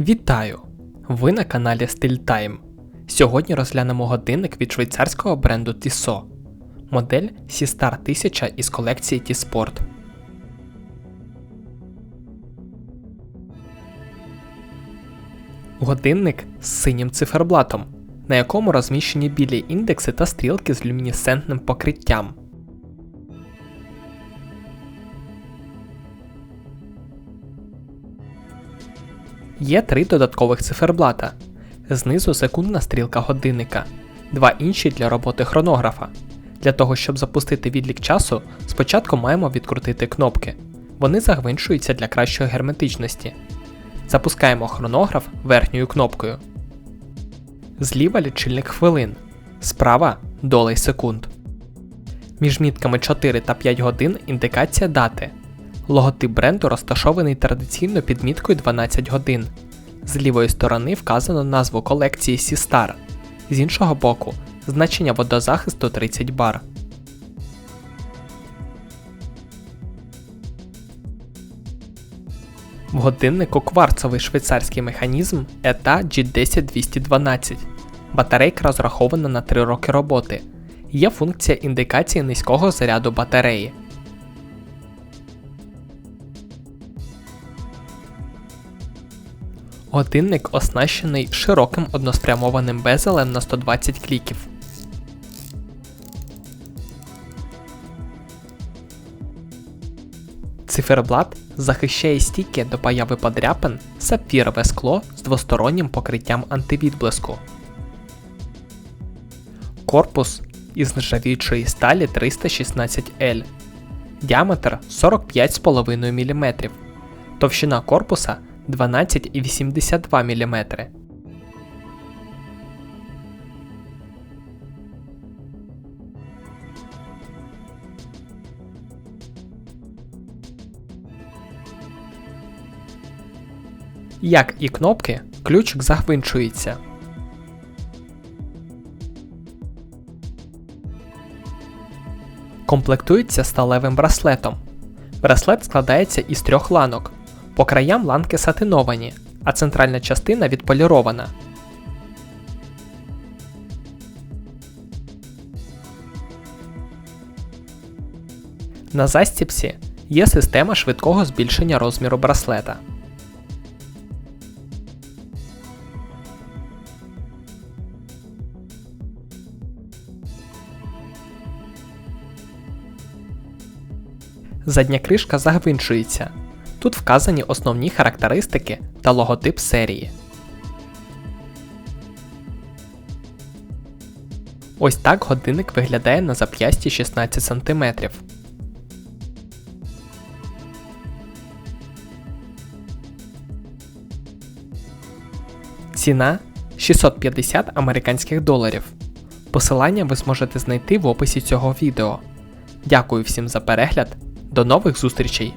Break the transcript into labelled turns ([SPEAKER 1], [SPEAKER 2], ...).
[SPEAKER 1] Вітаю! Ви на каналі Style Time. Сьогодні розглянемо годинник від швейцарського бренду Tissot. Модель Seastar 1000 із колекції T-Sport. Годинник з синім циферблатом, на якому розміщені білі індекси та стрілки з люмінесцентним покриттям. Є три додаткових циферблата. Знизу секундна стрілка годинника, два інші для роботи хронографа. Для того, щоб запустити відлік часу, спочатку маємо відкрутити кнопки. Вони загвинчуються для кращої герметичності. Запускаємо хронограф верхньою кнопкою. Зліва лічильник хвилин, справа долей секунд. Між мітками 4 та 5 годин індикація дати. Логотип бренду розташований традиційно під міткою 12 годин. З лівої сторони вказано назву колекції Seastar, з іншого боку значення водозахисту 30 бар. В годиннику кварцовий швейцарський механізм ETA G10212. Батарейка розрахована на 3 роки роботи. Є функція індикації низького заряду батареї. Годинник оснащений широким односпрямованим безелем на 120 кліків. Циферблат захищає стійке до появи подряпин сапфірове скло з двостороннім покриттям антивідблиску. Корпус із нержавіючої сталі 316L. Діаметр 45,5 мм. Товщина корпуса 12,82 мм. Як і кнопки, ключик загвинчується. Комплектується сталевим браслетом. Браслет складається із трьох ланок. По краям ланки сатиновані, а центральна частина відполірована. На застіпсі є система швидкого збільшення розміру браслета. Задня кришка загвинчується. Тут вказані основні характеристики та логотип серії. Ось так годинник виглядає на зап'ясті 16 см. Ціна 650 американських доларів. Посилання ви зможете знайти в описі цього відео. Дякую всім за перегляд. До нових зустрічей!